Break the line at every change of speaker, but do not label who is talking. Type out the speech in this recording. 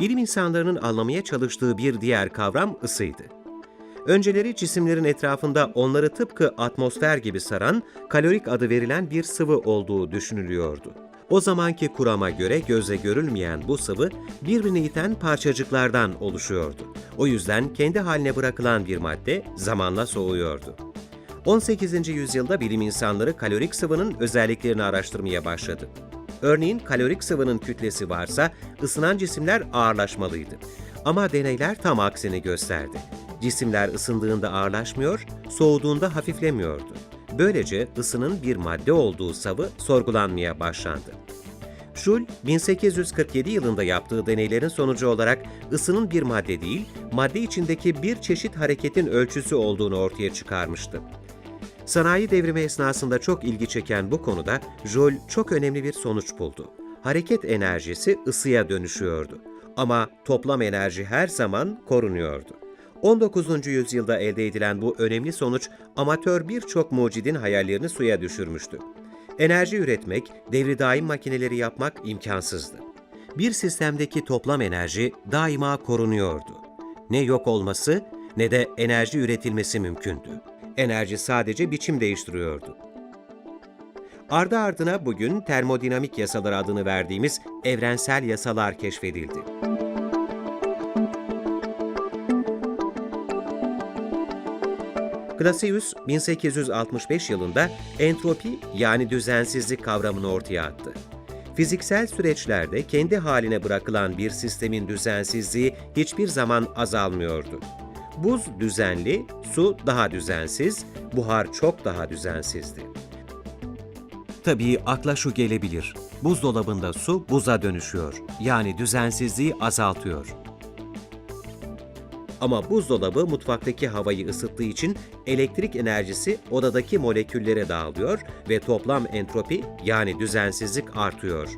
Bilim insanlarının anlamaya çalıştığı bir diğer kavram ısıydı. Önceleri cisimlerin etrafında onları tıpkı atmosfer gibi saran kalorik adı verilen bir sıvı olduğu düşünülüyordu. O zamanki kurama göre gözle görülmeyen bu sıvı birbirini iten parçacıklardan oluşuyordu. O yüzden kendi haline bırakılan bir madde zamanla soğuyordu. 18. yüzyılda bilim insanları kalorik sıvının özelliklerini araştırmaya başladı. Örneğin kalorik sıvının kütlesi varsa ısınan cisimler ağırlaşmalıydı. Ama deneyler tam aksini gösterdi. Cisimler ısındığında ağırlaşmıyor, soğuduğunda hafiflemiyordu. Böylece ısının bir madde olduğu savı sorgulanmaya başlandı. Joule, 1847 yılında yaptığı deneylerin sonucu olarak ısının bir madde değil, madde içindeki bir çeşit hareketin ölçüsü olduğunu ortaya çıkarmıştı. Sanayi devrimi esnasında çok ilgi çeken bu konuda Joule çok önemli bir sonuç buldu. Hareket enerjisi ısıya dönüşüyordu. Ama toplam enerji her zaman korunuyordu. 19. yüzyılda elde edilen bu önemli sonuç amatör birçok mucidin hayallerini suya düşürmüştü. Enerji üretmek, devri daim makineleri yapmak imkansızdı. Bir sistemdeki toplam enerji daima korunuyordu. Ne yok olması ne de enerji üretilmesi mümkündü. Enerji sadece biçim değiştiriyordu. Ardı ardına bugün termodinamik yasalar adını verdiğimiz evrensel yasalar keşfedildi. Clausius 1865 yılında entropi yani düzensizlik kavramını ortaya attı. Fiziksel süreçlerde kendi haline bırakılan bir sistemin düzensizliği hiçbir zaman azalmıyordu. Buz düzenli, su daha düzensiz, buhar çok daha düzensizdi. Tabii akla şu gelebilir. Buzdolabında su buza dönüşüyor. Yani düzensizliği azaltıyor. Ama buzdolabı mutfaktaki havayı ısıttığı için elektrik enerjisi odadaki moleküllere dağılıyor ve toplam entropi yani düzensizlik artıyor.